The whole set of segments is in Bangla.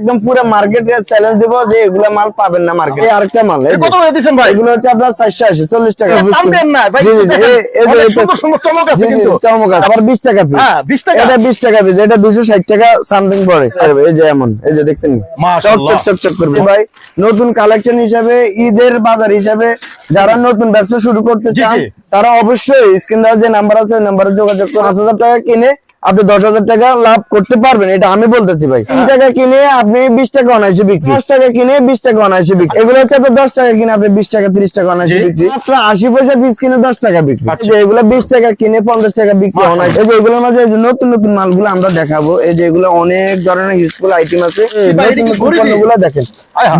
একদম পুরো মার্কেট চ্যালেঞ্জ দিব যে এগুলা মাল পাবেন না মার্কেটে আরেকটা মাল কত করে ভাই? এগুলো হচ্ছে আপনার চারশো আশি চল্লিশ টাকা দাম দেন না ভাই। জি, জি, জি, দেখেন, এই- এই যে সুন্দর সুন্দর চমক আছে জি, জি, কিন্তু। চমক আছে। আবার বিশ টাকা পিস হ্যাঁ 20 টাকা। এটা বিশ টাকা পিস এটা দুশো ষাট টাকা সামথিং পড়ে। এই যে এমন এই যে দেখছেন? মাশাআল্লাহ। চক চক চক করবে। ভাই নতুন কালেকশন হিসাবে ঈদের বাজার হিসাবে যারা নতুন ব্যবসা শুরু করতে চান তারা অবশ্যই স্ক্রিন দেওয়া যে নাম্বার আছে নাম্বারে যোগাযোগ করে পাঁচ হাজার টাকা কিনে আপনি দশ হাজার টাকা লাভ করতে পারবেন এটা আমি বলতেছি ভাই। তিন টাকা কিনে আপনি বিশ টাকা অনায়াসে বিক্রি। দশ টাকা কিনে বিশ টাকা অনায়াসে বিক্রি। এগুলো হচ্ছে আপনি দশ টাকা কিনে আপনি বিশ টাকা তিরিশ টাকা অনায়াসে বিক্রি। মাত্র আশি পয়সা পিস কিনে দশ টাকা বিক্রি। আচ্ছা। এগুলো বিশ টাকা কিনে পঞ্চাশ টাকা বিক্রি অনায়াসে। এই যে এগুলোর মাঝে নতুন নতুন মালগুলো আমরা দেখাবো। এই যে এগুলো অনেক ধরনের ইউজফুল আইটেম আছে। নতুন নতুন পণ্যগুলো দেখেন।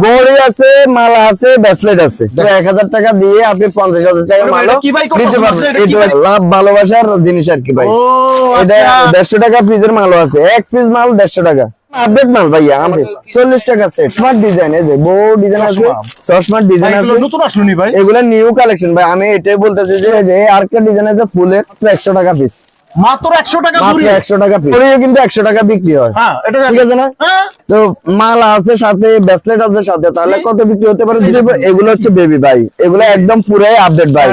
বড়ি আছে মালা আছে ব্যাসলেট আছে। এক হাজার টাকা দিয়ে আপনি পঞ্চাশ হাজার টাকা আরে? দিতে পারবেন। লাভ ভালোবাসার জিনিস আর কি ভাই। এটা আচ্ছা। দেড়শো টাকা পিসের মালও আছে। এক পিস মাল দেড়শো টাকা। আপডেট মাল ভাইয়া আমি চল্লিশ টাকা সেট স্মার্ট ডিজাইন এই যে বড় ডিজাইন আছে চশমার ডিজাইন আছে। নতুন আসলো ভাই। এগুলা নিউ কালেকশন ভাই আমি এটাই বলতেছি যে যে আরেকটা ডিজাইন আছে ফুলের একশো টাকা পিস মাত্র 100 টাকা একশো টাকা পিস কিন্তু একশো টাকা বিক্রি হয়। হ্যাঁ এটা ঠিক আছে না? তো মাল আছে সাথে ব্রেসলেট আছে সাথে তাহলে কত বিক্রি হতে পারে? এগুলো হচ্ছে বেবি ভাই এগুলো একদম পুরাই আপডেট ভাই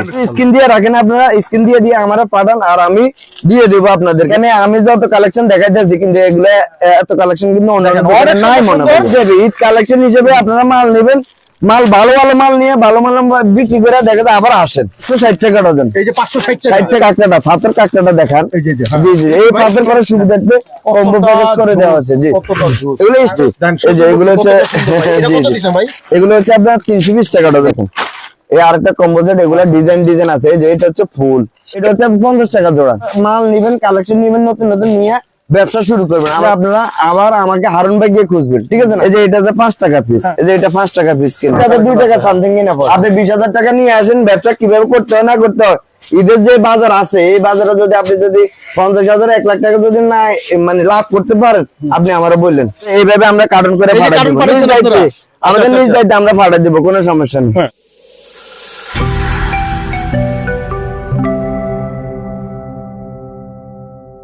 দিয়ে রাখেন আপনারা দিয়ে দিয়ে আমারা পাঠান আর আমি দিয়ে দেবো আপনাদের কেন আমি যত কালেকশন দেখাইতেছি কিন্তু এগুলো এত কালেকশন কিন্তু অনেক নাই মনে হয়। ঈদ কালেকশন হিসেবে আপনারা মাল নেবেন মাল ভালো ভালো মাল নিয়ে ভালো মাল বিক্রি করে দেখা যায় আবার আসেন। ষাট টাকা ডজন। এই যে 560 টাকা। ষাট টাকা কাঁকড়াটা ফাতের কাঁকড়াটা দেখান। হ্যাঁ। জি জি এই ফাতের করে সুবিধার্থে কম্বো প্যাকেজ করে দেওয়া আছে জি। এগুলো স্টিচ এই যে এগুলো হচ্ছে। এগুলো হচ্ছে আপনার তিনশো বিশ টাকাটা দেখুন এই আরেকটা কম্পোজিট এগুলো ডিজাইন ডিজাইন আছে। এই যে এটা হচ্ছে ফুল। এটা হচ্ছে পঞ্চাশ টাকা জোড়া। মাল নিবেন কালেকশন নিবেন নতুন নতুন নিয়ে ব্যবসা শুরু করবেন। আপনারা আবার আমাকে হারুন ভাই গিয়ে খুঁজবেন ঠিক আছে না? এই যে এটা পাঁচ টাকা পিস এই যে এটা পাঁচ টাকা পিস কিনে দুই টাকা সামথিং কিনা আপনি বিশ হাজার টাকা নিয়ে আসেন ব্যবসা কীভাবে করতে হয় না করতে হয়? ঈদের যে বাজার আছে এই বাজারে যদি আপনি যদি পঞ্চাশ হাজার এক লাখ টাকা যদি না মানে লাভ করতে পারেন আপনি আমারও বললেন। এইভাবে আমরা কার্টুন করে? আমাদের আচ্ছা, নিজ আচ্ছা। দায়িত্বে আমরা পাঠাই দিব কোনো সমস্যা নেই।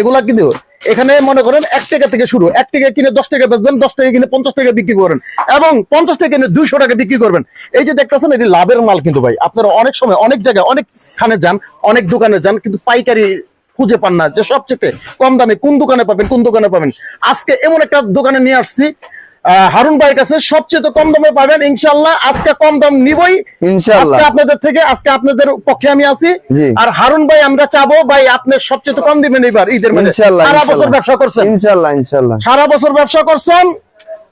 এগুলা কিন্তু এখানে মনে করেন এক টাকা থেকে শুরু, এক টাকা কিনে দশ টাকা বেচবেন, দশ টাকা কিনে পঞ্চাশ টাকা বিক্রি করেন এবং পঞ্চাশ টাকা কিনে দুইশো টাকা বিক্রি করবেন। এই যে দেখতেছেন, এটি লাভের মাল কিন্তু ভাই। আপনারা অনেক সময় অনেক জায়গায় অনেক খানে যান, অনেক দোকানে যান, কিন্তু পাইকারি খুঁজে পান না যে সবচেয়ে কম দামে কোন দোকানে পাবেন, কোন দোকানে পাবেন। আজকে এমন একটা দোকানে নিয়ে আসছি হারুন ভাইয়ের কাছে সবচেয়ে কম দামে পাবেন ইনশাল্লাহ আজকে কম দাম নিবই। আজকে আপনাদের থেকে আজকে আপনাদের পক্ষে আমি আছি। আর হারুন ভাই আমরা চাবো। ভাই আপনি সবচেয়ে কম দিবেন এবার ঈদের মধ্যে। সারা বছর ব্যবসা করছেন। ইনশাল্লাহ ইনশাল্লাহ সারা বছর ব্যবসা করছেন।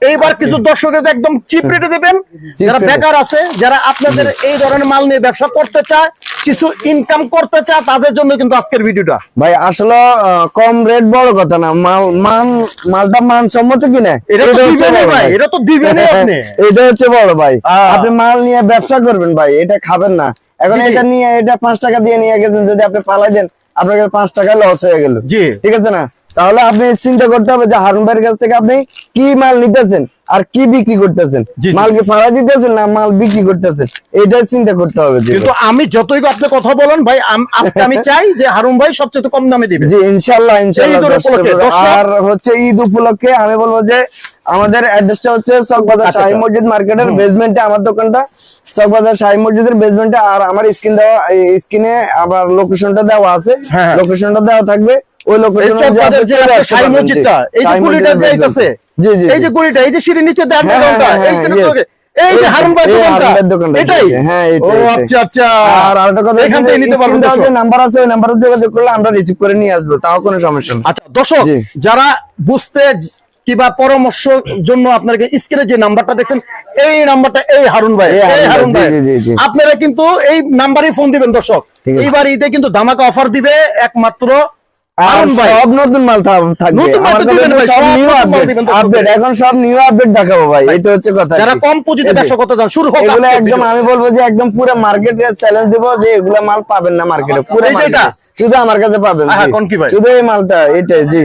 এইবার কিছু দর্শকের একদম চিপ রেটে দেবেন। যারা বেকার আছে যারা আপনাদের এই ধরনের মাল নিয়ে ব্যবসা করতে চায় কিছু ইনকাম করতে চায় তাদের জন্য কিন্তু আজকের ভিডিওটা। ভাই আসলে কম রেট বড় কথা না। মাল মান মালটা মানসম্মত কিনা এটা তো দিবেনই ভাই এটা তো দিবেনই আপনি। এটা হচ্ছে বড় ভাই। আপনি মাল নিয়ে ব্যবসা করবেন ভাই এটা খাবেন না। এখন। এটা নিয়ে এটা পাঁচ টাকা দিয়ে নিয়ে গেছেন যদি আপনি পালাই দেন আপনাকে পাঁচ টাকা লস হয়ে গেল। জি। ঠিক আছে না? তাহলে আপনি চিন্তা করতে হবে যে হারুন ভাইয়ের কাছ থেকে আপনি কি মাল নিতেছেন আর কি বিক্রি করতেছেন? জি, জি। মাল কি ফালা দিতেছেন না মাল বিক্রি করতেছেন? এটাই চিন্তা করতে হবে কিন্তু আমি যতই আপনি কথা বলেন ভাই আজকে আমি চাই যে হারুন ভাই সবচেয়ে কম দামে দিবে। জি বন্ধুরা। দর্শক- আর হচ্ছে ঈদ উপলক্ষে আমি বলব যে আমাদের অ্যাড্রেসটা হচ্ছে চকবাজার আচ্ছা, শাহী আচ্ছা। মসজিদ মার্কেটের বেসমেন্টে আমার দোকানটা চকবাজার শাহী মসজিদের বেসমেন্টে আর আমার স্ক্রিন দেওয়া স্ক্রিনে আবার লোকেশনটা দেওয়া আছে। হ্যাঁ। লোকেশনটা দেওয়া থাকবে। ওই এই লোকেশনে চকবাজার যে একটা সাই মসজিদটা। এই যে গুলিটা যাইতাছে জি জি এই যে গুলিটা এই যে সিঁড়ি নিচে দেন হ্যাঁ, দোকানটা হ্যাঁ, এই হ্যাঁ, যে yes. এই যে হারুন ভাই দোকানটা। হারুন ভাইয়ের দোকানটা, এটাই। হ্যাঁ, ও আচ্ছা আচ্ছা। আর আরেকটা কথা এখান থেকে নিতে পারবেন দর্শক। নাম্বার আছে ওই নাম্বারে যোগাযোগ করলে আমরা রিসিভ করে নিয়ে আসব তাও কোনো সমস্যা নেই। আচ্ছা দর্শক যারা বুঝতে কিবা পরামর্শ জন্য আপনাকে স্ক্রিনে যে নাম্বারটা দেখছেন এই নাম্বারটা এই হারুন ভাই এই হারুন ভাই। আপনারা কিন্তু এই নাম্বারে ফোন দিবেন দর্শক। এইবার ঈদে কিন্তু ধামাকা অফার দিবে একমাত্র সব নতুন মাল থাকবে। নতুন মাল আমার তো কাছে দিবেন ভাই, সব সব নিউ নতুন মাল আপডেট দিবেন তো আপডেট সব। এখন সব নিউ আপডেট দেখাবো ভাই এটা হচ্ছে কথা। যারা কম পুঁজিতে ব্যবসা করতে চান শুরু হোক এগুলো একদম আমি বলব যে একদম পুরো মার্কেটে চ্যালেঞ্জ দিব যে এগুলা মাল পাবেন না মার্কেটে পুরো এটা? শুধু আমার কাছে পাবেন? শুধু এই মালটা এটাই জি।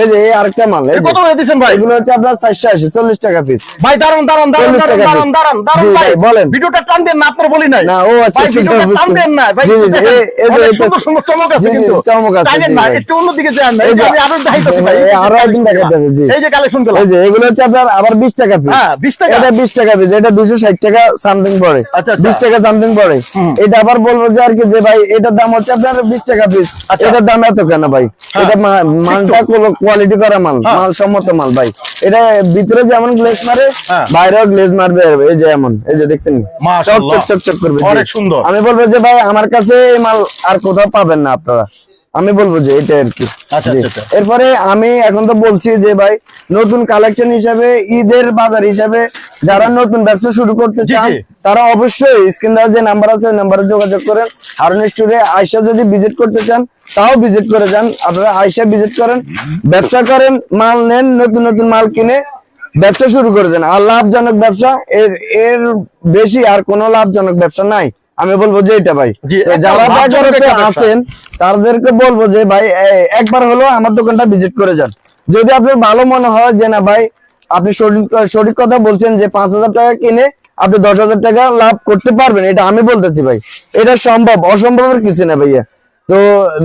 এই যে আরেকটা মাল। কত করে দিচ্ছেন ভাই? এগুলো হচ্ছে আপনার চারশো আশি চল্লিশ টাকা পিস ভাই দাঁড়ান দাঁড়ান দাঁড়ান 40 দাঁড়ান দাঁড়ান দাঁড়ান দাঁড়ান ভাই বলেন। ভিডিওটা টান দেন না আপনার বলি নাই। না, ও আচ্ছা, আচ্ছা, টান দেন না ভাই সুন্দর সুন্দর চমক আছে কিন্তু। চমক আছে, না। একটু অন্যদিকে যান এই এই যে যে- আমি আরও দেখাইতেছি ভাই আরও একদিন দেখাইতেছি, জি। এই যে কালেকশনগুলো। এই যে এগুলো হচ্ছে আপনার আবার বিশ টাকা পিস হ্যাঁ 20 টাকা। এটা বিশ টাকা পিস এটা দুশো ষাট টাকা সামথিং পড়ে। আচ্ছা, আচ্ছা। টাকা সামথিং পড়ে। এটা আবার বলব যে আর কি যে ভাই এটার দাম হচ্ছে আপনার বিশ টাকা পিস আচ্ছা। এটার দাম এত কেন ভাই? এটা মালটা কোয়ালিটি করা মাল হ্যাঁ। মাল সম্মত মাল ভাই। এটা ভিতরে যেমন গ্লেজ মারে হ্যাঁ। বাইরেও গ্লেজ মারবে এই যে এমন। এই যে দেখছেন? চক চক চক চক করবে অনেক সুন্দর। আমি বলব যে ভাই আমার কাছে এই মাল আর কোথাও পাবেন না আপনারা। আমি বলব যে এটা আর কি। আচ্ছা। আচ্ছা, আচ্ছা। এরপরে আমি এখন তো বলছি যে ভাই নতুন কালেকশন হিসাবে ঈদের বাজার হিসাবে যারা নতুন ব্যবসা শুরু করতে চান তারা অবশ্যই স্ক্রিন দেওয়া যে নাম্বার আছে নাম্বারে যোগাযোগ করেন। হারুন স্টোরে আয়সা যদি ভিজিট করতে চান তাও ভিজিট করে যান। আপনারা আয়সা ভিজিট করেন ব্যবসা করেন মাল নেন নতুন নতুন মাল কিনে ব্যবসা শুরু করে দেন। আর লাভজনক ব্যবসা এর এর বেশি আর কোনো লাভজনক ব্যবসা নাই। আমি বলব যে এটা ভাই। যারা বাজারে আছেন তাদেরকে বলব যে ভাই একবার হলো আমার দোকানটা ভিজিট করে যান। যদি আপনার ভালো মনে হয় যে না ভাই আপনি সঠিক কথা বলছেন যে পাঁচ হাজার টাকা কিনে আপনি দশ হাজার টাকা লাভ করতে পারবেন এটা আমি বলতেছি ভাই। এটা সম্ভব অসম্ভবের কিছু না ভাইয়া। তো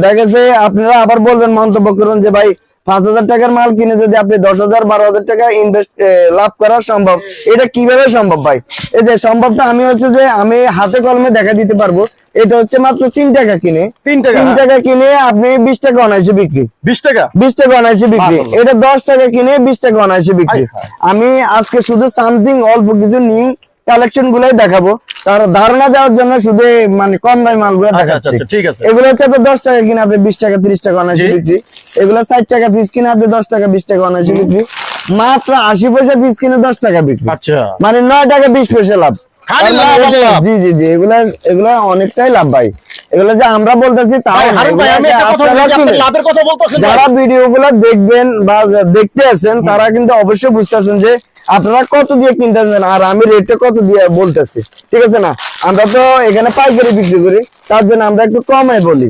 দেখা গেছে আপনারা আবার বলবেন মন্তব্য করুন যে ভাই পাঁচ হাজার টাকার মাল কিনে যদি আপনি দশ হাজার বারো হাজার টাকা ইনভেস্ট লাভ করা সম্ভব এটা কীভাবে সম্ভব ভাই? এই যে সম্ভবটা আমি হচ্ছে যে আমি হাতে কলমে দেখা দিতে পারব এটা হচ্ছে মাত্র তিন টাকা কিনে। তিন টাকা, তিন। টাকা কিনে আপনি বিশ টাকা অনায়াসে বিক্রি। 20 টাকা? বিশ টাকা অনায়াসে বিক্রি। এটা দশ টাকা কিনে বিশ টাকা অনায়াসে বিক্রি। আমি আজকে শুধু সামথিং অল্প কিছু নিউ কালেকশন গুলাই দেখাবো। তার ধারণা দেওয়ার জন্য শুধু মানে কম দামি মালগুলো আচ্ছা, আচ্ছা, দেখাচ্ছি ঠিক আছে। এগুলো হচ্ছে আপনি দশ টাকা কিনে আপনি বিশ টাকা তিরিশ টাকা অনায়াসে বিক্রি। এগুলো ষাট টাকা পিস কিনে আপনি দশ টাকা বিশ টাকা অনায়াসে বিক্রি। মাত্র আশি পয়সা পিস কিনে দশ টাকা বিক্রি। আচ্ছা। মানে নয় টাকা বিশ পয়সা লাভ। জি জি জি এগুলা এগুলা অনেকটাই লাভ ভাই। এগুলো যে আমরা বলতেছি যারা ভিডিও গুলো দেখবেন বা দেখতে আছেন তারা কিন্তু অবশ্যই বুঝতেছেন যে আপনারা কত দিয়ে কিনতেছেন আর আমি রেটে কত দিয়ে বলতেছি। ঠিক আছে না? আমরা তো এখানে পাইকারি বিক্রি করি। তার জন্য আমরা একটু কমে বলি।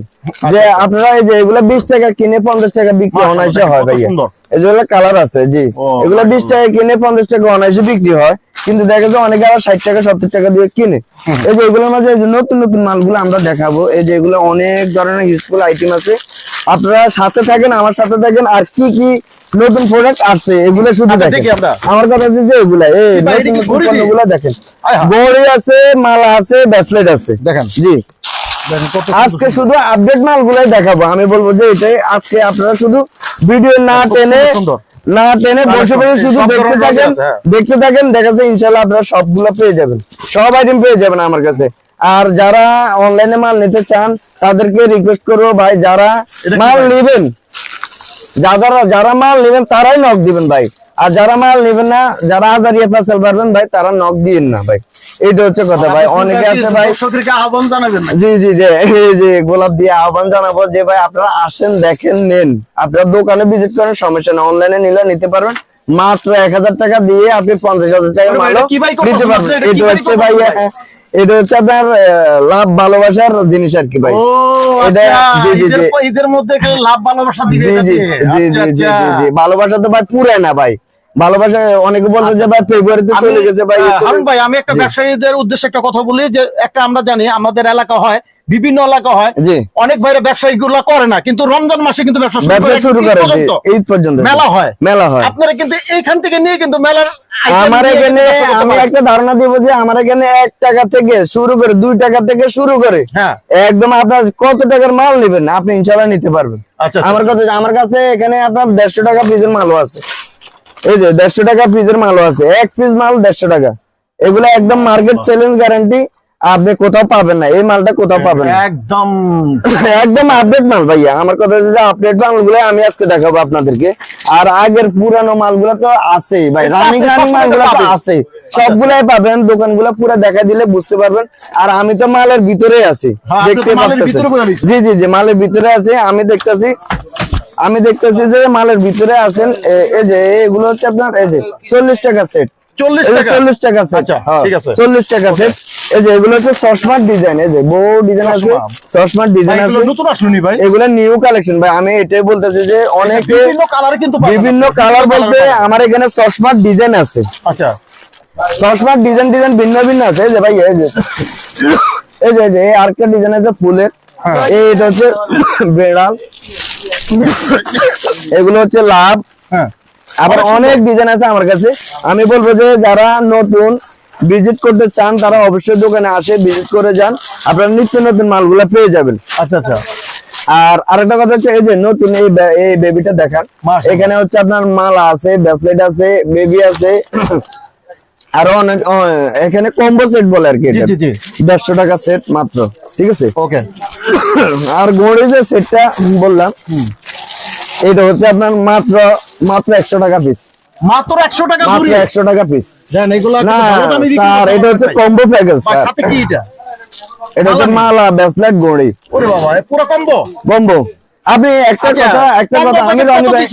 যে আপনারা এই যে এগুলো বিশ টাকা কিনে পঞ্চাশ টাকা বিক্রি অনায়াসে হয় ভাইয়া। এগুলো কালার আছে জি। এগুলো বিশ টাকা কিনে পঞ্চাশ টাকা অনায়াসে বিক্রি হয়। কিন্তু দেখা যায় অনেকে আবার ষাট টাকা সত্তর টাকা দিয়ে কিনে। এই যে এগুলোর মাঝে এই যে নতুন নতুন মালগুলো আমরা দেখাবো। এই যে এগুলো অনেক ধরনের ইউজফুল আইটেম আছে। আপনারা সাথে থাকেন আমার সাথে থাকেন আর কি কি নতুন প্রোডাক্ট আসছে এগুলো শুধু আচ্ছা, দেখেন। আমার। কথা হচ্ছে যে এগুলা এই নতুন ঘড়ি পণ্যগুলো দেখেন। বড়ি আছে মালা আছে ব্যাসলেট আছে। দেখেন। জি। আজকে শুধু আপডেট মালগুলাই দেখাবো। আমি বলব যে এটাই আজকে আপনারা শুধু ভিডিও না টেনে। না টেনে বসে বসে শুধু দেখতে থাকেন হ্যাঁ। দেখতে থাকেন দেখা যায় ইনশাল্লাহ আপনারা সবগুলো পেয়ে যাবেন। সব আইটেম পেয়ে যাবেন আমার কাছে। আর যারা অনলাইনে মাল নিতে চান তাদেরকে রিকোয়েস্ট করব ভাই যারা মাল নেবেন যারা যারা মাল নেবেন তারাই নক দিবেন ভাই। আর যারা মাল নেবেন না যারা হাজারিয়া পার্সেল পারবেন ভাই তারা নক দিয়েন না ভাই। এইটা হচ্ছে কথা ভাই অনেকে আছে ভাই আহ্বান জানাবেন না জি জি জি গোলাপ দিয়ে আহ্বান জানাব যে ভাই আপনারা আসেন দেখেন নেন। আপনারা দোকানে ভিজিট করেন সমস্যা না অনলাইনে নিলে নিতে পারবেন। মাত্র এক হাজার টাকা দিয়ে আপনি পঞ্চাশ হাজার টাকা এটা মালও? দিতে পারবেন। এটা এটা হচ্ছে ভাই? এটা হচ্ছে আপনার লাভ ভালোবাসার জিনিস আর কি ভাই। এটা আচ্ছা জি জি জি। ঈদের মধ্যে লাভ ভালোবাসা দিবে জি জি জি জি আচ্ছা, জি আচ্ছা। জি জি। ভালোবাসা তো ভাই পুরে না ভাই। ভালোবাসা অনেকে বলবে যে ভাই ফেব্রুয়ারিতে চলে গেছে ভাই হারুন ভাই আমি একটা ব্যবসায়ীদের উদ্দেশ্যে একটা কথা বলি যে একটা আমরা জানি আমাদের এলাকা হয় বিভিন্ন এলাকা হয় অনেক বাইরে ব্যবসায়ী গুলা করে না কিন্তু রমজান মাসে কিন্তু ব্যবসা শুরু করে ঈদ পর্যন্ত। মেলা হয়। মেলা হয়। আপনারা কিন্তু এইখান থেকে নিয়ে কিন্তু মেলার আমার এখানে আমি একটা ধারণা দিব যে আমার এখানে এক টাকা থেকে শুরু করে দুই টাকা থেকে শুরু করে হ্যাঁ। একদম আপনার কত টাকার মাল নেবেন আপনি ইনশাল্লাহ নিতে পারবেন। আচ্ছা আমার কথা আমার কাছে এখানে আপনার দেড়শো টাকা পিসের মালও আছে। এই যে দেড়শো টাকা পিসের মালও আছে। এক ফ্রিজ মাল দেড়শো টাকা। এগুলো একদম মার্কেট চ্যালেঞ্জ গ্যারান্টি আপনি কোথাও পাবেন না। এই মালটা কোথাও পাবেন না। একদম। একদম আপডেট মাল ভাইয়া। আমার কথা হচ্ছে আপডেট মালগুলো আমি আজকে দেখাবো আপনাদেরকে। আর আগের পুরানো মালগুলো তো আছেই ভাই। রানিং আছে, রানিং মালগুলো তো। আছে সবগুলাই পাবেন দোকানগুলো পুরো দেখা দিলে বুঝতে পারবেন। আর আমি তো মালের ভিতরে আছি। হ্যাঁ, আপনি তো দেখতে ভিতরে আছেন। জি জি জি মালের ভিতরে আছে। আমি দেখতেছি আমি দেখতেছি যে মালের ভিতরে আছেন এই যে এগুলো হচ্ছে আপনার এই যে চল্লিশ টাকা সেট চল্লিশ টাকা? চল্লিশ টাকা সেট আচ্ছা, আছে। চল্লিশ টাকা সেট এই যে এগুলো হচ্ছে চশমার ডিজাইন এই যে বউ ডিজাইন আছে চশমা। চশমার ডিজাইন আছে। নতুন আসলো ভাই। এগুলো নিউ কালেকশন ভাই আমি এটাই বলতেছি যে অনেকে বিভিন্ন কালার কিন্তু বিভিন্ন কালার বলতে আমার এখানে চশমার ডিজাইন আছে। আচ্ছা। চশমার ডিজাইন ডিজাইন ভিন্ন ভিন্ন আছে এই যে ভাই এই যে। এই যে এই যে আরেকটা ডিজাইন আছে ফুলের। হ্যাঁ। এই এটা হচ্ছে বেড়াল। এগুলো হচ্ছে লাভ। হ্যাঁ। আবার অনেক ডিজাইন আছে আমার কাছে। আমি বলব যে যারা নতুন ভিজিট করতে চান তারা অবশ্যই দোকানে আসে ভিজিট করে যান। আপনারা নিত্য নতুন মালগুলা পেয়ে যাবেন। আচ্ছা আচ্ছা। আর আরেকটা কথা হচ্ছে এই যে নতুন এই এই বেবিটা দেখান। এখানে হচ্ছে আপনার মালা আছে ব্রেসলেট আছে বেবি আছে। আরও অনেক এখানে কম্বো সেট বলে আর কি দেড়শো টাকা সেট মাত্র ঠিক আছে? ওকে আর যে সেটটা বললাম এটা হচ্ছে আপনার মাত্র মাত্র একশো টাকা পিস মাত্র টাকা মাত্র টাকা এগুলো স্যার এটা হচ্ছে কম্বো প্যাকেজ স্যার সাথে কি এটা? এটা হচ্ছে মালা ব্রেসলেট ঘড়ি ওরে বাবা পুরো কম্বো আপনি একটা আচ্ছা, কথা একটা কথা আমি রনি ভাই?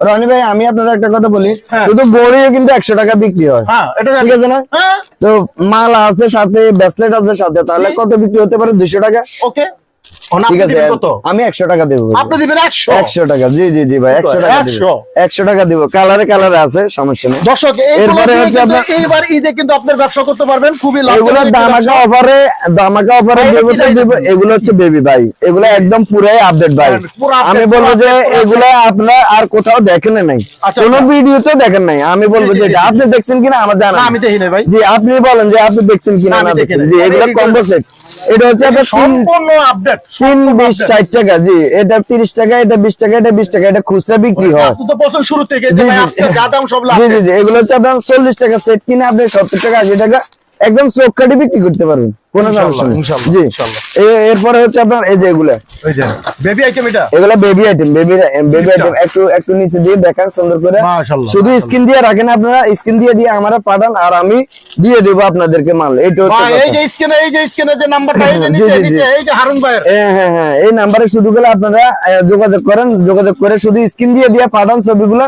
রনি ভাই আমি আপনার একটা কথা বলি। হ্যাঁ। শুধু গড়িও কিন্তু একশো টাকা বিক্রি হয়। হ্যাঁ এটা ঠিক আছে না? হ্যাঁ। তো মাল আছে সাথে ব্যাসলেট আছে সাথে তাহলে কত বিক্রি হতে পারে? দুশো টাকা। ওকে। ঠিক আছে আমি একশো টাকা দেবো আপনি দিবেন একশো? একশো টাকা জি জি জি ভাই একশো টাকা একশো? টাকা দিব। কালারে কালারে আছে সমস্যা নেই। দর্শক এরপরে হচ্ছে আপনার- এইবার ঈদে কিন্তু আপনার ব্যবসা করতে পারবেন খুবই এগুলো দামাকা অফারে দামাকা অফারে দেবো তো দেবো এগুলো হচ্ছে বেবি ভাই। এগুলো একদম পুরাই আপডেট ভাই। হ্যাঁ, আমি বলব যে এগুলো আপনার আর কোথাও দেখেন নাই। আচ্ছা, কোনো আচ্ছা। ভিডিওতে দেখেন নাই। আমি বলব যে। আপনি দেখছেন কিনা আমার জানা আমি দেখি নাই ভাই। জি আপনি বলেন যে আপনি দেখছেন কিনা না, আমি না দেখছেন। জি এগুলো- কম্বো সেট এটা হচ্ছে আপনার সম্পূর্ণ আপডেট তিন বিশ ষাট টাকা জি এটা তিরিশ টাকা এটা বিশ টাকা এটা বিশ টাকা এটা খুচরা বিক্রি হয়। আপনি তো বছর শুরু থেকে জি, যে ভাই জি। আজকে যা দাম সব জি জি জি এগুলো হচ্ছে আপনার চল্লিশ টাকা সেট কিনে আপনি সত্তর টাকা আশি টাকা একদম চোখ কাটি বিক্রি করতে পারবেন। কোনো সমস্যা নেই। জি। এরপরে হচ্ছে আপনার এই যে এগুলা। বেবি আইটেম এটা? এগুলা baby item baby baby. Item একটু একটু নিচে দিয়ে দেখান সুন্দর করে। শুধু মাশাআল্লাহ। দিয়ে রাখেন আপনারা স্ক্রিন দিয়ে দিয়ে আমরা পাঠান আর আমি দিয়ে দেবো আপনাদেরকে মাল। এটা হচ্ছে এই যে স্ক্রিনে এই যে স্ক্রিনে যে নাম্বারটা এই যে নিচে জি, জি। নিচে এই যে হারুন ভাইয়ের। হ্যাঁ হ্যাঁ হ্যাঁ এই নাম্বারে শুধু গেলে আপনারা যোগাযোগ করেন যোগাযোগ করে শুধু স্ক্রিন দিয়ে দিয়ে পাঠান ছবিগুলা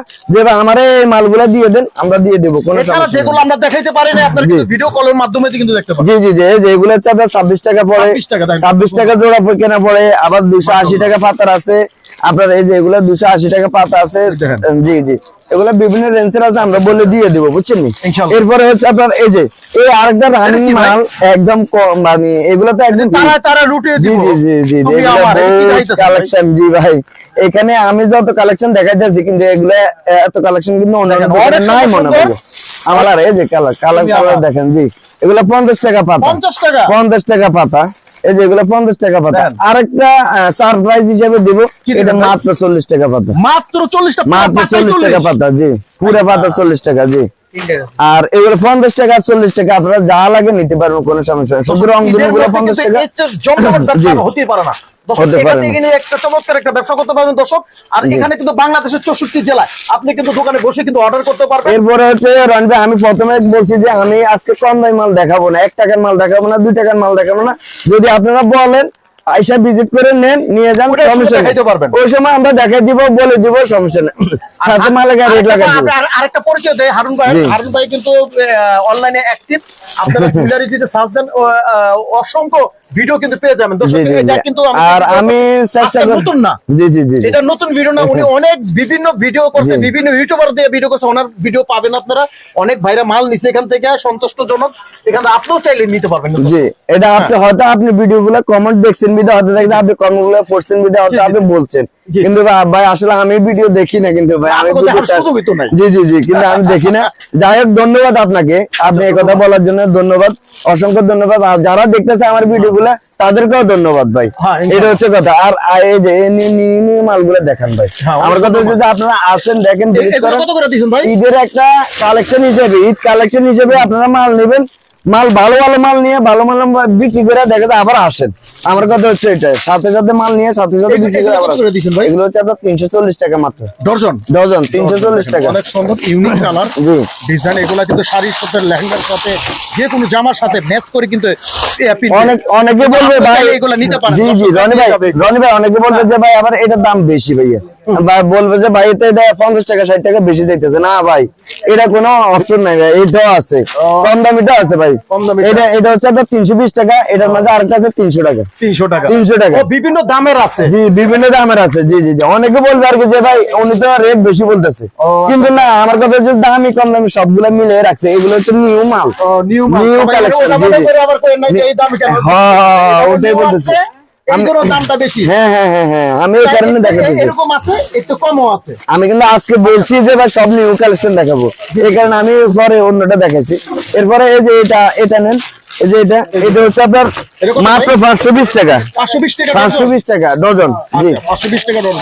আমার এই মালগুলা দিয়ে দেন আমরা দিয়ে দেবো কোনো সমস্যা যেগুলো আমরা দেখাইতে পারি না আপনারা। ভিডিও কলের মাধ্যমে কিন্তু দেখতে পারেন জি জি জি এই ছাব্বিশ টাকা পড়ে 26 টাকা দাম। ছাব্বিশ টাকা জোড়া কেনা পড়ে আবার দুশো আশি টাকা পাতার আছে। আপনার এই যে এগুলো দুশো আশি টাকা পাতা আছে জি জি। এগুলো বিভিন্ন রেঞ্জের আছে আমরা বলে দিয়ে দিব বুঝছেন এরপরে হচ্ছে আপনার এই যে এই আরেকটা রানিং মাল একদম কম মানে এগুলো তো একদম তারা রুটে জি জি জি জি? কালেকশন জি ভাই? এখানে আমি যত কালেকশন দেখাইতেছি কিন্তু এগুলো এত কালেকশন কিন্তু অন্য অনেক নাই মনে। হয়। আমার এই যে কালার কালার কালার দেখেন জি। এগুলো পঞ্চাশ টাকা পাতা। 50 টাকা? পঞ্চাশ টাকা পাতা। এই যে এগুলো পঞ্চাশ টাকা পাতা। আরেকটা সারপ্রাইজ হিসেবে দিব। এটা মাত্র চল্লিশ টাকা পাতা। মাত্র 40 টাকা মাত্র চল্লিশ টাকা পাতা জি। পুরো পাতা চল্লিশ টাকা জি। আর এগুলো পঞ্চাশ টাকা চল্লিশ টাকা আপনারা যা লাগে নিতে পারবেন কোনো সমস্যা নেই। শুধু রংগুলো পঞ্চাশ টাকা। হতে পারে না। আমি প্রথমে বলছি যে আমি আজকে কম দামি মাল দেখাবো না। এক টাকার মাল দেখাবো না দুই টাকার মাল দেখাবো না। যদি আপনারা বলেন আইসা ভিজিট করে নেন নিয়ে যান সমস্যা ওই সময় আমরা দেখাই দিব বলে দিব সমস্যা নেই। সাথে মালে রেট আরেকটা- লাগাই আরেকটা পরিচয় দেয় হারুন ভাই। হারুন ভাই কিন্তু অনলাইনে অ্যাক্টিভ আপনারা জুয়েলারি যদি সার্চ দেন অসংখ্য ভিডিও কিন্তু পেয়ে যাবেন। দর্শক জি জি এটা কিন্তু আর আমি চেষ্টা করি নতুন না। জি জি জি জি। এটা নতুন ভিডিও না উনি অনেক বিভিন্ন ভিডিও করছে বিভিন্ন ইউটিউবার দিয়ে ভিডিও করছে ওনার ভিডিও পাবেন আপনারা। অনেক ভাইরা মাল নিছে এখান থেকে সন্তুষ্টজনক। এখানে আপনিও চাইলে নিতে পারবেন জি এটা আপনি হয়তো আপনি ভিডিও গুলো কমেন্ট দেখছেন বিদে হয়তো দেখছেন আপনি কমেন্টগুলো পড়ছেন বিদে হয়তো। আপনি বলছেন। কিন্তু ভাই- আসলে আমি ভিডিও দেখি না কিন্তু ভাই আমি। জি জি জি কিন্তু আমি দেখি না। যাই হোক ধন্যবাদ আপনাকে। আপনি এই কথা বলার জন্য ধন্যবাদ। অসংখ্য ধন্যবাদ। আর যারা দেখতেছে আমার ভিডিও গুলা তাদেরকেও ধন্যবাদ ভাই। হ্যাঁ, এটা হচ্ছে কথা। আর এই যে মালগুলো দেখান ভাই। হ্যাঁ, আমার কথা হচ্ছে যে আপনারা আসেন দেখেন ঈদের একটা কালেকশন হিসেবে ঈদ কালেকশন হিসেবে আপনারা মাল নেবেন। মাল ভালো ভালো মাল নিয়ে ভালো মাল বিক্রি করে দেখা যায় আবার আসেন। আমার কথা হচ্ছে এটা সাথে সাথে মাল নিয়ে সাথে সাথে বিক্রি করে আবার? এগুলো হচ্ছে আপনার তিনশো চল্লিশ টাকা মাত্র। ডর্জন ডজন তিনশো চল্লিশ টাকা। অনেক সুন্দর ইউনিক কালার ডিজাইন এগুলা কিন্তু শাড়ির সাথে লেহেঙ্গার সাথে যে কোনো জামার সাথে ম্যাচ করে কিন্তু অনেক অনেকে বলবে ভাই এগুলা নিতে পারেন। জি জি রনি ভাই। রনি ভাই অনেকে বলবে যে ভাই আবার এটার দাম বেশি ভাইয়া। বলবে যে ভাই এটা পঞ্চাশ টাকা ষাট টাকা বেশি যাইতেছে না ভাই এটা কোনো অপশন নাই ভাই এটাও আছে। কম দামিটাও আছে ভাই। এটা এটা হচ্ছে আপনার তিনশো বিশ টাকা এটার মধ্যে আরেকটা আছে তিনশো টাকা। তিনশো টাকা। তিনশো টাকা। বিভিন্ন দামের আছে। জি বিভিন্ন দামের আছে। জি জি জি। অনেকে বলবে আর কি যে ভাই উনি তো রেট বেশি বলতেছে। কিন্তু না আমার কথা হচ্ছে দামি কম দামি সবগুলা মিলে রাখছে। এগুলো হচ্ছে নিউ মাল। নিউ collection, জি, জি। হ্যাঁ হ্যাঁ হ্যাঁ, ওটাই বলতেছি। আমি- হ্যাঁ হ্যাঁ হ্যাঁ আমি কিন্তু আজকে বলছি যে ভাই সব নিউ কালেকশন দেখাবো। এই কারণে আমি পরে অন্যটা দেখাইছি। এরপরে এই যে এটা এটা নেন। এই যে এটা এটা হচ্ছে আপনার মাত্র পাঁচশো বিশ টাকা। পাঁচশো বিশ টাকা পাঁচশো বিশ টাকা ডজন। জি। আচ্ছা, পাঁচশো বিশ টাকা ডজন।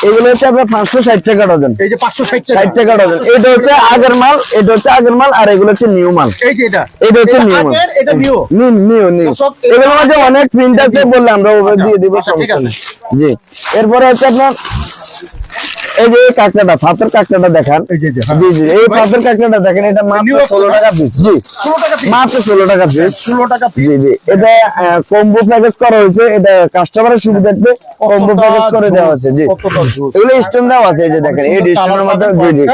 এগুলো হচ্ছে আপনার পাঁচশো ষাট টাকা ডজন। এই যে পাঁচশো ষাট টাকা। ডজন। এটা হচ্ছে আগের মাল এটা হচ্ছে আগের মাল আর এগুলো হচ্ছে নিউ মাল। এই যে এটা। এটা হচ্ছে নিউ মাল। এটা নিউ। নিউ নিউ এগুলোর মধ্যে অনেক প্রিন্ট আছে বললে আমরা দিয়ে দিব আচ্ছা, সমস্যা নেই। জি। এরপরে হচ্ছে আপনার এই যে কাঁকড়াটা ফাতের কাঁকড়াটা দেখান হ্যাঁ। জি জি এই পাথর কাঁকড়াটা দেখেন এটা মাত্র ষোলো টাকা পিস জি। মাত্র ষোলো টাকা পিস ষোলো টাকা। জি জি এটা কম্বো প্যাকেজ করা হয়েছে এটা কাস্টমারের সুবিধার্থে কম্বো প্যাকেজ করে দেওয়া হয়েছে জি এগুলো স্টোন দেওয়া আছে এই যে দেখেন এই স্টোনের মধ্যে জি জি।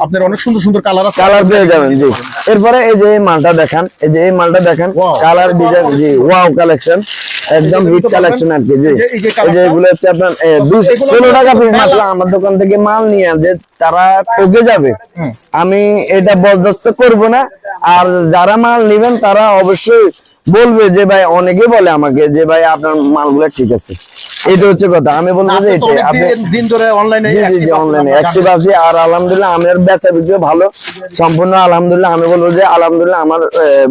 আপনার অনেক সুন্দর সুন্দর কালার আছে। কালার পেয়ে যাবেন জি। এরপরে এই যে এই মালটা দেখান এই যে এই মালটা দেখেন কালার ডিজাইন জি ওয়াও কালেকশন একদম হিট কালেকশন আর কি জি। এই যে- এগুলো হচ্ছে আপনার এ, দুশো- এগুলো ষোলো টাকা পিস মাত্র আমার দোকান থেকে মাল নিয়ে যে তারা ঠকে যাবে। আমি এটা বরদাস্ত করব না আর যারা মাল নেবেন তারা অবশ্যই বলবে যে ভাই অনেকে বলে আমাকে যে ভাই আপনার মালগুলো ঠিক আছে। এটা হচ্ছে কথা। আমি বলব যে আপনি আপনি দিন- ধরে অনলাইনে অনলাইনে অ্যাক্টিভ আছি আর আলহামদুলিল্লাহ আমার বেচা বিক্রি ভালো। সম্পূর্ণ আলহামদুলিল্লাহ আমি বলব যে আলহামদুলিল্লাহ আমার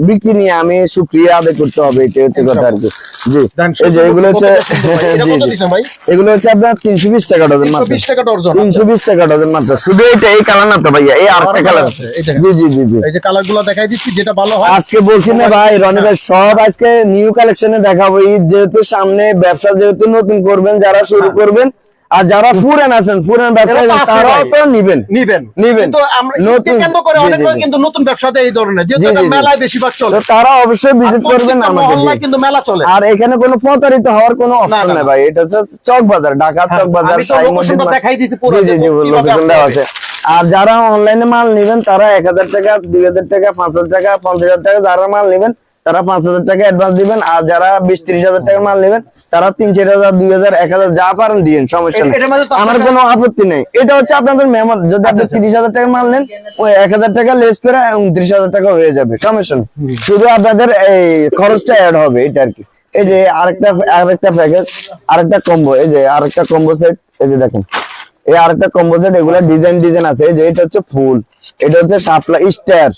বিক্রি নিয়ে আমি সুক্রিয়া আদায় করতে হবে এটা হচ্ছে কথা আর কি। জি। এই যে এগুলো হচ্ছে এটা জি কত জি। দিছেন ভাই? এগুলো হচ্ছে আপনার তিনশো বিশ টাকা ডজন মাত্র। বিশ টাকা ডজন তিনশো বিশ টাকা ডজন মাত্র। শুধু এটা এই কালার না তো ভাইয়া এই আরেকটা আরেকটা কালার আছে, আছে এই দেখেন। জি জি জি জি। এই যে কালারগুলো দেখাই দিচ্ছি যেটা ভালো হয়। আজকে বলছি না ভাই রনি ভাই সব আজকে নিউ কালেকশনে দেখাবো। ঈদ যেহেতু সামনে ব্যবসা যেহেতু নতুন করবেন যারা শুরু করবেন আর যারা পুরান আছেন পুরান ব্যবসায়ী তো তারাও তো নিবেন। নিবেন। নিবেন। কিন্তু আমরা নতুন- কেন্দ্র করে অনেক লোক কিন্তু নতুন ব্যবসাতে এই ধরনের। মেলায় বেশিরভাগ চলে। তো তারা অবশ্যই ভিজিট করবেন আমাকে মহল্লায় কিন্তু মেলা চলে। আর এখানে কোনো প্রতারিত হওয়ার কোনো অপশন নেই ভাই। এটা হচ্ছে চক বাজার ঢাকা চক বাজার আমি তো সাই মসজিদ দেখাই দিয়েছি পুরো জি জি যে জি কীভাবে লোকেশন দেওয়া আছে। আর যারা অনলাইনে মাল নেবেন তারা এক হাজার টাকা দুই হাজার টাকা পাঁচ হাজার টাকা পঞ্চাশ হাজার টাকা যারা মাল নেবেন তারা পাঁচ হাজার টাকা অ্যাডভান্স দিবেন আর যারা বিশ ত্রিশ হাজার টাকা মাল নেবেন তারা তিন চার হাজার দুই হাজার এক হাজার যা পারেন দিন সমস্যা নেই। আমার কোনো আপত্তি নেই। এটা হচ্ছে আপনাদের মেমোর যদি আপনি তিরিশ হাজার টাকা মাল নেন ওই এক হাজার টাকা লেস করে উনত্রিশ হাজার টাকা হয়ে যাবে সমস্যা নেই। শুধু আপনাদের এই খরচটা অ্যাড হবে এটা আর কি। এই যে আরেকটা আরেকটা প্যাকেজ আরেকটা কম্বো এই যে আরেকটা কম্বো সেট এই যে দেখেন। এই আরেকটা কম্বো সেট এগুলা ডিজাইন ডিজাইন আছে। এই যে এটা হচ্ছে ফুল এটা হচ্ছে সাপলা স্টার।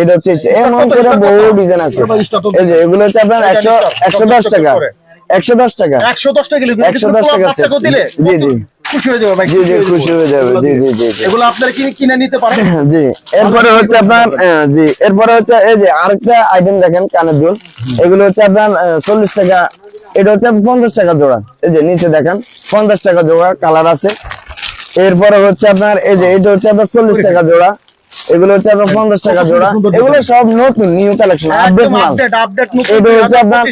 এটা হচ্ছে star। এমন করে বহু ডিজাইন আছে। এবার star কত? এই যে এগুলো হচ্ছে আপনার একশো একশো দশ টাকা। একশো দশ টাকা। একশো দশ টাকা একশো দশ জি, এরপরে হচ্ছে আপনার জি। এরপরে হচ্ছে এই যে আরেকটা আইটেম দেখেন কানের দুল। এগুলো হচ্ছে আপনার চল্লিশ টাকা। এটা হচ্ছে পঞ্চাশ টাকা জোড়া। এই যে নিচে দেখেন পঞ্চাশ টাকা জোড়া কালার আছে। এরপরে হচ্ছে আপনার এই যে এটা হচ্ছে আপনার চল্লিশ টাকা জোড়া। এগুলো হচ্ছে আপনার পঞ্চাশ টাকা জোড়া। এগুলো সব নতুন নিউ কালেকশন আপডেট মাল। এটা হচ্ছে আপনার-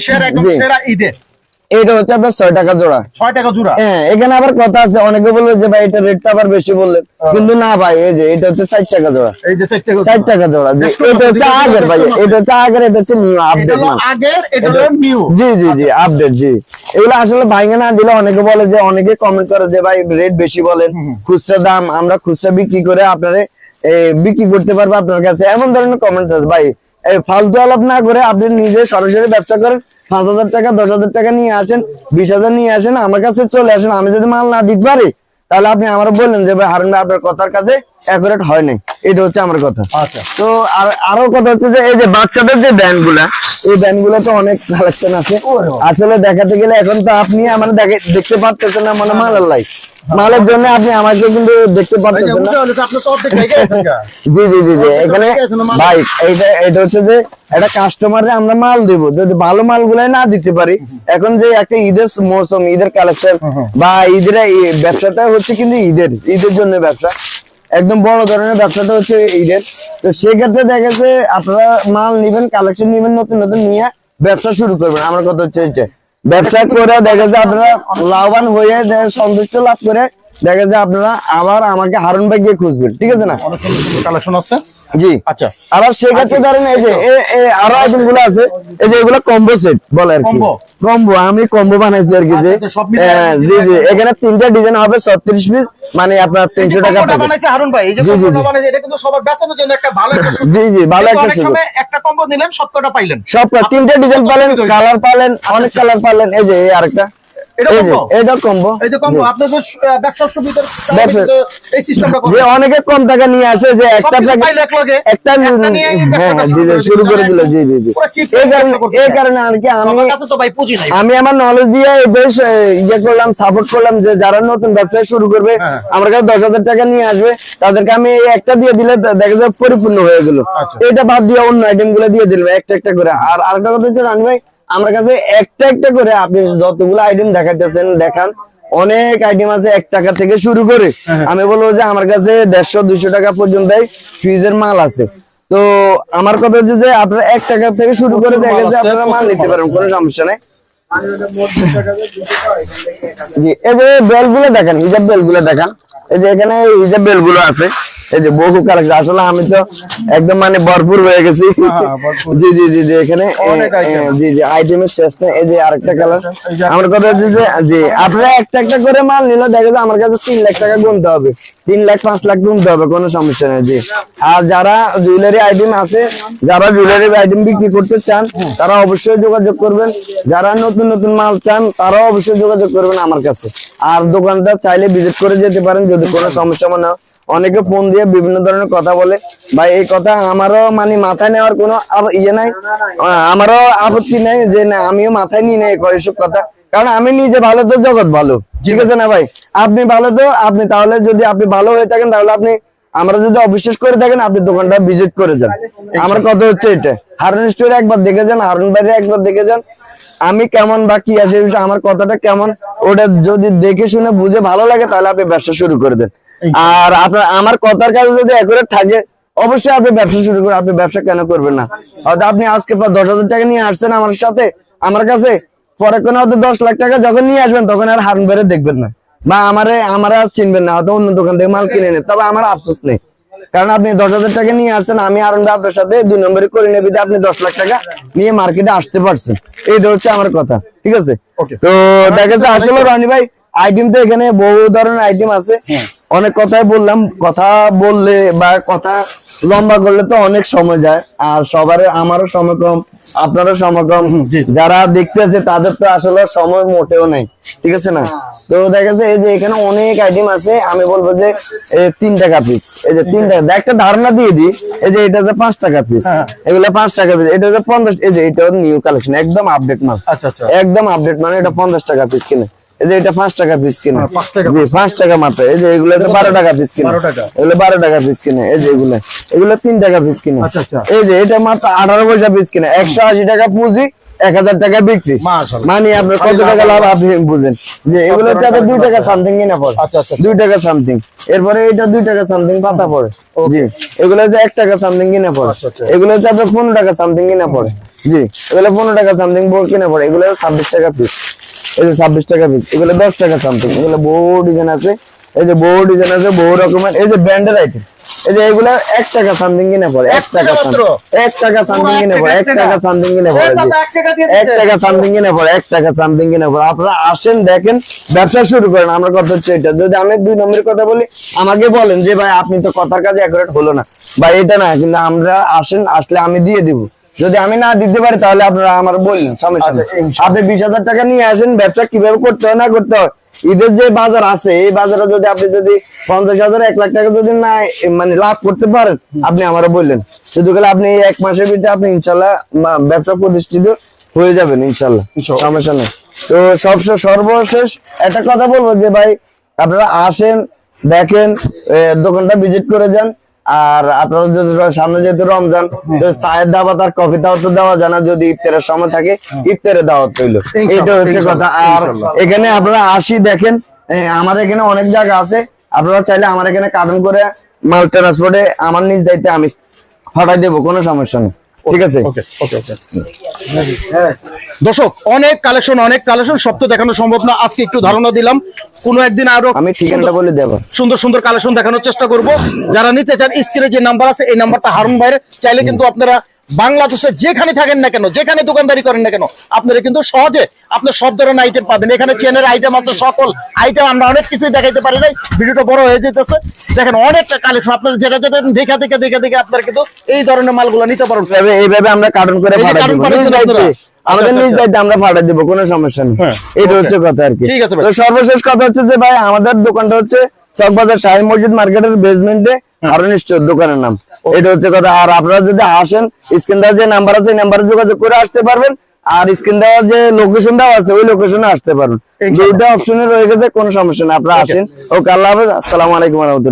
এটা হচ্ছে ছয় টাকা জোড়া। ছয় টাকা জোড়া। হ্যাঁ এখানে আবার কথা আছে অনেকে বলবে যে ভাই এটা রেটটা আবার বেশি বললেন কিন্তু না ভাই এই যে এটা হচ্ছে ষাট টাকা জোড়া। এই যে ষাট টাকা জোড়া। এটা হচ্ছে আগের ভাই এটা হচ্ছে আগের এটা হচ্ছে নিউ আপডেট আগের এটা নিউ জি জি জি আপডেট জি। এগুলো আসলে ভাইঙ্গা না দিলে অনেকে বলে যে অনেকে কমেন্ট করে যে ভাই রেট বেশি বলেন খুচরা দাম আমরা খুচরা বিক্রি করে আপনারে বিক্রি করতে পারব আপনার কাছে। এমন ধরনের কমেন্ট আছে। ভাই এই ফালতু আলাপ না করে আপনি নিজে সরাসরি ব্যবসা করেন, পাঁচ হাজার টাকা, দশ হাজার টাকা নিয়ে আসেন, বিশ হাজার নিয়ে আসেন, আমার কাছে চলে আসেন। আমি যদি মাল না দিতে পারি, তাহলে আপনি আমার বললেন যে, ভাই, হারুন ভাই, আপনার কথার কাছে অ্যাকুরেট হয় নাই। এটা হচ্ছে আমার কথা। আচ্ছা। তো আর আরও কথা হচ্ছে যে এই যে বাচ্চাদের যে ব্যান্ডগুলা এই ব্যান্ডগুলো তো অনেক কালেকশন আছে। আসলে দেখাতে গেলে এখন তো আপনি আমার দেখতে পারতেছেন না মানে মালের লাই মালের জন্য আপনি আমাকে কিন্তু দেখতে পারতেছেন না। জি জি জি জি এখানে ঠিক আছে না, মাল- ভাই এইটা এটা হচ্ছে যে একটা কাস্টমারে আমরা মাল দিব। যদি ভালো মালগুলাই না দিতে পারি এখন যে একটা ঈদের মৌসুম ঈদের কালেকশন বা ঈদের ব্যবসাটা হচ্ছে কিন্তু ঈদের ঈদের জন্য ব্যবসা। একদম বড় ধরনের ব্যবসাটা হচ্ছে ঈদের। তো সেক্ষেত্রে দেখা যাচ্ছে আপনারা মাল নিবেন কালেকশন নিবেন, নতুন নতুন নিয়ে ব্যবসা শুরু করবেন। আমার কথা হচ্ছে ব্যবসা করে দেখা যাচ্ছে আপনারা লাভবান হয়ে সন্তুষ্ট লাভ করে দেখা যায় আপনারা আবার আমাকে হারুন ভাই গিয়ে খুঁজবেন ঠিক আছে না? কালেকশন আছে? জি। আচ্ছা। আবার সেক্ষেত্রে ধরেন এই যে আরও আইটেমগুলো আছে এই যে এগুলো কম্বো সেট বলে আর কি। কম্বো আমি কম্বো বানাইছি আর কি যে আচ্ছা, জি জি। এখানে তিনটা ডিজাইন হবে ছত্রিশ পিস মানে আপনার তিনশো টাকা বানাইছে হারুন ভাই এই যে। বানাইছে এটা কিন্তু সবার বেচানোর জন্য একটা ভালো জি জি ভালো একটা সুযোগ একটা কম্বো নিলেন সবকটা পাইলেন। সব তিনটা ডিজাইন পালেন কালার পালেন অনেক কালার পালেন এই যে আরেকটা। অনেকে কম টাকা নিয়ে আসে যে একটা একটা শুরু করে দিল। জি জি জি। এই কারণে আর কি আমি আমার নলেজ দিয়ে বেশ ইয়ে করলাম সাপোর্ট করলাম যে যারা নতুন ব্যবসা শুরু করবে হ্যাঁ। আমার কাছে দশ হাজার টাকা নিয়ে আসবে তাদেরকে আমি একটা দিয়ে দিলে দেখা যায় পরিপূর্ণ হয়ে গেল। আচ্ছা। এটা বাদ দিয়ে অন্য আইটেমগুলো দিয়ে দিলাম একটা একটা করে। আর আরেকটা কথা হচ্ছে রানি ভাই আমার কাছে একটা একটা করে আপনি যতগুলো আইটেম দেখাইতেছেন দেখান। অনেক আইটেম আছে এক টাকা থেকে শুরু করে। হ্যাঁ। আমি বলব যে আমার কাছে দেড়শো দুইশো টাকা পর্যন্ত ফ্রিজের মাল আছে। তো আমার কথা হচ্ছে যে আপনারা এক টাকা থেকে শুরু করে দেখা যায় আপনারা মাল নিতে পারেন কোনো সমস্যা নেই। জি এই যে বেলগুলো দেখেন হিজাব বেলগুলো দেখেন। এই যে এখানে হিজাব বেলগুলো আছে। এই যে বহু কালেকশন আসলে আমি তো একদম মানে ভরপুর হয়ে গেছি। হ্যাঁ, জি জি জি জি এখানে জি জি আইটেমের শেষ নেই। এই যে আরেকটা কালার আমার কথা হচ্ছে যে জি আপনারা একটা একটা করে মাল নিলে দেখা যায় আমার কাছে তিন লাখ টাকা গুনতে হবে। তিন লাখ পাঁচ লাখ গুনতে হবে কোনো সমস্যা নেই জি। আর যারা জুয়েলারি আইটেম আছে যারা জুয়েলারি আইটেম বিক্রি করতে চান তারা অবশ্যই যোগাযোগ করবেন। যারা নতুন নতুন মাল চান তারাও অবশ্যই যোগাযোগ করবেন আমার কাছে। আর দোকানটা চাইলে ভিজিট করে যেতে পারেন যদি কোনো সমস্যা মনে হয়। অনেকে ফোন দিয়ে বিভিন্ন ধরনের কথা বলে। ভাই এই কথা আমারও মানে মাথায় নেওয়ার কোনো ইয়ে নাই। আমারও আপত্তি নাই যে না আমিও মাথায় নিয়ে নেই এসব কথা। কারণ আমি নিজে ভালো তো জগৎ ভালো। ঠিক আছে না ভাই? আপনি ভালো তো আপনি তাহলে যদি আপনি ভালো হয়ে থাকেন তাহলে আপনি আমরা যদি অবিশ্বাস করে থাকেন আপনি দোকানটা ভিজিট করে যান। আমার কথা হচ্ছে এটা। হারুন স্টোরে একবার দেখে যান হারুন বাইরে একবার দেখে যান। আমি কেমন বা কি আছে আমার কথাটা কেমন ওটা যদি দেখে শুনে বুঝে ভালো লাগে তাহলে আপনি ব্যবসা শুরু করে দেন। আর আপনার আমার কথার কাছে যদি একুরেট থাকে অবশ্যই আপনি ব্যবসা শুরু করুন আপনি ব্যবসা কেন করবেন না? হয়তো আপনি আজকে দশ হাজার টাকা নিয়ে আসছেন আমার সাথে আমার কাছে পরে কোনো হয়তো দশ লাখ টাকা যখন নিয়ে আসবেন তখন আর হারুন বেড়ে দেখবেন না। বা আমারে আমার আর চিনবেন না হয়তো অন্য দোকান থেকে মাল কিনে নেন। তবে আমার আফসোস নেই। কারণ আপনি দশ হাজার টাকা নিয়ে আসছেন আমি আরন ভাই আপনার সাথে দুই নম্বরে করে নেবি আপনি দশ লাখ টাকা নিয়ে মার্কেটে আসতে পারছেন। এইটা হচ্ছে আমার কথা ঠিক আছে? তো দেখা যাচ্ছে আসলে রানি ভাই আইটেম তো এখানে বহু ধরনের আইটেম আছে। অনেক কথাই বললাম কথা বললে বা কথা লম্বা করলে তো অনেক সময় যায় আর সবার আমারও সময় কম আপনারও জি। যারা দেখতেছে তাদের তো আসলে সময় মোটেও নেই ঠিক আছে না? তো দেখা যাচ্ছে এই যে এখানে অনেক আইটেম আছে আমি বলব যে তিন টাকা পিস এই যে তিন টাকা একটা ধারণা দিয়ে দিই এই যে এটা হচ্ছে পাঁচ টাকা পিস হ্যাঁ। এগুলো পাঁচ টাকা পিস এটা হচ্ছে পঞ্চাশ এই যে এটা নিউ কালেকশন একদম আপডেট মাল। আচ্ছা আচ্ছা। একদম আপডেট মানে এটা পঞ্চাশ টাকা পিস কিনে। এই যে এটা পাঁচ টাকা পিস কিনে। হ্যাঁ, টাকা জি পাঁচ টাকা মাত্র। এই যে এগুলো তো বারো টাকা পিস কিনে। 12 টাকা। এগুলো বারো টাকা পিস কিনে। এই যে এগুলো। এগুলো তিন টাকা পিস কিনে। আচ্ছা, আচ্ছা। এই যে এটা মাত্র আঠারো পয়সা পিস কিনে। একশো আশি টাকা পুঁজি এক হাজার টাকা বিক্রি। মানে আপনার কত টাকা লাভ আপনি বুঝেন। যে এগুলো দুই টাকা সামথিং কিনা পড়ে। আচ্ছা, আচ্ছা, আচ্ছা। দুই টাকা সামথিং এরপরে এটা দুই টাকা সামথিং পাতা পড়ে। জি। এগুলো হচ্ছে এক টাকা সামথিং কিনা পড়ে। আচ্ছা, আচ্ছা। এগুলো হচ্ছে আপনার পনেরো টাকা সামথিং কিনা পড়ে। জি। এগুলো পনেরো টাকা সামথিং কিনা পড়ে। এগুলো ছাব্বিশ টাকা পিস এই যে ছাব্বিশ টাকা পিস এগুলো দশ টাকা সামথিং এগুলো বহু ডিজাইন আছে এই যে বহু ডিজাইন আছে বহু রকমের এই যে ব্র্যান্ডের আইটেম এই যে এগুলো এক টাকা সামথিং কিনে পড়ে এক টাকা। এক টাকা সামথিং কিনে পড়ে এক টাকা সামথিং কিনে পড়ে এক। টাকা সামথিং কিনে পড়ে এক টাকা সামথিং কিনে পড়ে। আপনারা আসেন দেখেন ব্যবসা শুরু করেন আমার কথা হচ্ছে এটা। যদি আমি দুই নম্বরের কথা বলি আমাকে বলেন যে ভাই আপনি তো কথার কাজে অ্যাকুরেট হলো না। ভাই এটা না কিন্তু আমরা আসেন আসলে আমি দিয়ে দিব। যদি আমি না দিতে পারি তাহলে আপনারা আমার বললেন সমস্যা। আচ্ছা, আপনি বিশ হাজার টাকা নিয়ে আসেন ব্যবসা কীভাবে করতে হয় না করতে হয়? ঈদের যে বাজার আছে এই বাজারে যদি আপনি যদি পঞ্চাশ হাজার এক লাখ টাকা যদি না মানে লাভ করতে পারেন আপনি আমারও বললেন। শুধু গেলে আপনি এক মাসের ভিতরে আপনি ইনশাল্লাহ ব্যবসা প্রতিষ্ঠিত হয়ে যাবেন ইনশাল্লাহ। সমস্যা নেই। তো সব সর্বশেষ একটা কথা বলব যে ভাই আপনারা আসেন দেখেন দোকানটা ভিজিট করে যান। আর আপনারা যদি সামনে যেহেতু রমজান চায়ের দাওয়াত আর কফি দাওয়াত দেওয়া যায় না যদি ইফতারের সময় থাকে ইফতারের দাওয়াত হইল এটা হচ্ছে কথা। আর এখানে আপনারা আসি দেখেন আমার এখানে অনেক জায়গা আছে। আপনারা চাইলে আমার এখানে কার্টুন করে মাল ট্রান্সপোর্টে আমার নিজ দায়িত্বে আমি ফাটাই দেবো কোনো সমস্যা নেই। ঠিক আছে? ওকে ওকে ওকে দর্শক অনেক কালেকশন অনেক কালেকশন সব তো দেখানো সম্ভব না। আজকে একটু ধারণা দিলাম কোনো একদিন আরও আমি ঠিকানাটা বলে দেবো। সুন্দর সুন্দর কালেকশন দেখানোর চেষ্টা করব। যারা নিতে চান স্ক্রিনে যে নাম্বার আছে এই নাম্বারটা হারুন ভাইয়ের। চাইলে কিন্তু আপনারা বাংলাদেশে যেখানে থাকেন না কেন যেখানে দোকানদারি করেন না কেন আপনারা কিন্তু সহজে আপনার সব ধরনের আইটেম পাবেন। এখানে চেনের আইটেম আছে সকল আইটেম আমরা অনেক কিছু দেখাইতে পারি নাই। ভিডিওটা বড় হয়ে যেতেছে। দেখেন অনেকটা কালেকশন আপনারা যেটা যেটা দেখা দেখে দেখে দেখে আপনারা কিন্তু এই ধরনের মালগুলো নিতে পারবেন। এইভাবে আমরা কার্টন করে? আমাদের আচ্ছা, নিজ আচ্ছা। দায়িত্বে আমরা পাঠাই দিব কোনো সমস্যা নেই। হ্যাঁ, এটা হচ্ছে কথা আর কি। ঠিক আছে। সর্বশেষ কথা হচ্ছে যে ভাই আমাদের দোকানটা হচ্ছে চকবাজার শাহী মসজিদ মার্কেটের বেসমেন্টে হারুন স্টোর দোকানের নাম। এটা হচ্ছে কথা আর আপনারা যদি আসেন স্ক্রিন দেওয়া যে নাম্বার আছে নাম্বারে যোগাযোগ করে আসতে পারবেন আর স্ক্রিন দেওয়া যে লোকেশন দেওয়া আছে ওই লোকেশনে আসতে পারবেন। যেটা দুইটা অপশনে রয়ে গেছে কোনো সমস্যা নেই আপনারা আসেন। ওকে আল্লাহ হাফেজ আসসালামু আলাইকুম রহমতুল্লাহ।